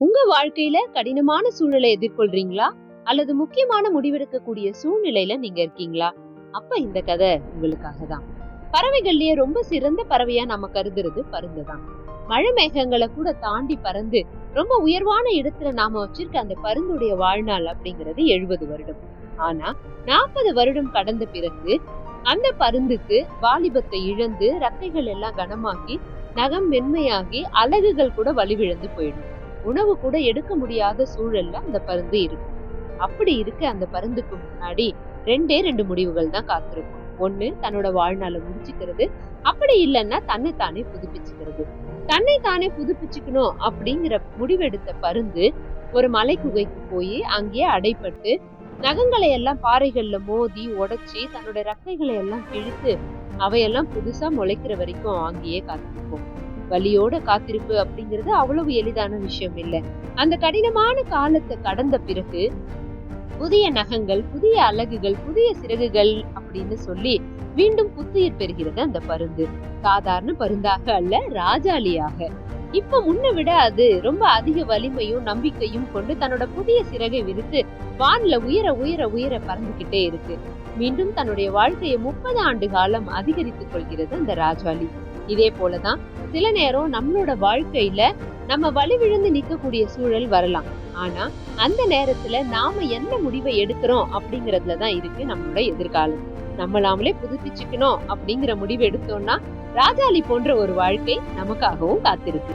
உங்க வாழ்க்கையில கடினமான சூழ்நிலை எதிர்கொள்றீங்களா? அல்லது முக்கியமான முடிவெடுக்கக்கூடிய சூழ்நிலையில நீங்க இருக்கீங்களா? அப்ப இந்த கதை உங்களுக்காக தான் பறவைகள்லயே ரொம்ப சிறந்த பறவையா நம்ம கருதுறது பருந்து தான் மழை மேகங்களை கூட தாண்டி பறந்து ரொம்ப உயர்வான இடத்துல நாம வச்சிருக்க அந்த பருந்துடைய வாழ்நாள் அப்படிங்கிறது எழுபது வருடம். ஆனா நாற்பது வருடம் கடந்த பிறகு அந்த பருந்துக்கு வாலிபத்தை இழந்து ரக்கைகள் எல்லாம் கனமாக்கி நகம் மென்மையாகி அலகுகள் கூட வலிவிழந்து போயிடும். உணவு கூட எடுக்க முடியாத சூழல்ல அந்த பருந்து இருக்கும். அப்படி இருக்க அந்த பருந்துக்கு முன்னாடி ரெண்டே ரெண்டு முடிவுகள் தான் காத்திருக்கும். ஒண்ணு தன்னோட வாழ்நாளை முடிச்சுக்கிறது. அப்படி இல்லைன்னா தன்னை தானே புதுப்பிச்சுக்கிறது. தன்னை தானே புதுப்பிச்சுக்கணும் அப்படிங்கிற முடிவெடுத்த பருந்து ஒரு மலை குகைக்கு போய் அங்கேயே அடைப்பட்டு நகங்களை எல்லாம் பாறைகள்ல மோதி உடைச்சி தன்னோட ரெக்கைகளை எல்லாம் கிழித்து அவையெல்லாம் புதுசா முளைக்கிற வரைக்கும் அங்கேயே காத்திருக்கும். வழியோட காத்திருப்பு அப்படிங்கிறது அவ்வளவு எளிதான விஷயம் இல்லை. அந்த கடினமான காலத்தை கடந்த பிறகு புதிய நகங்கள் புதிய அழகுகள் புதிய சிறகுகள் அப்படின்னு சொல்லி மீண்டும் புத்துயிர் பெறுகிறது அந்த பருந்து. சாதாரண பருந்தாக அல்ல ராஜாளியாக. இப்ப முன்ன விட அது ரொம்ப அதிக வலிமையும் நம்பிக்கையும் கொண்டு தன்னோட புதிய சிறகை விரித்து வான்ல உயர உயர உயர பறந்துகிட்டே இருக்கு. மீண்டும் தன்னுடைய வாழ்க்கையை முப்பது ஆண்டு காலம் அதிகரித்துக் கொள்கிறது அந்த ராஜாளி. இதே போலதான் சில நேரம் நம்மளோட வாழ்க்கையில நம்ம வலி விழுந்து நிக்கக்கூடிய சூழல் வரலாம். ஆனா அந்த நேரத்துல நாம என்ன முடிவை எடுக்கிறோம் அப்படிங்கறதுல தான் இருக்கு நம்மளோட எதிர்காலம். நம்மளாமலே புதுப்பிச்சுக்கணும் அப்படிங்கிற முடிவு எடுத்தோம்னா ராஜாளி போன்ற ஒரு வாழ்க்கை நமக்காகவும் காத்திருக்கு.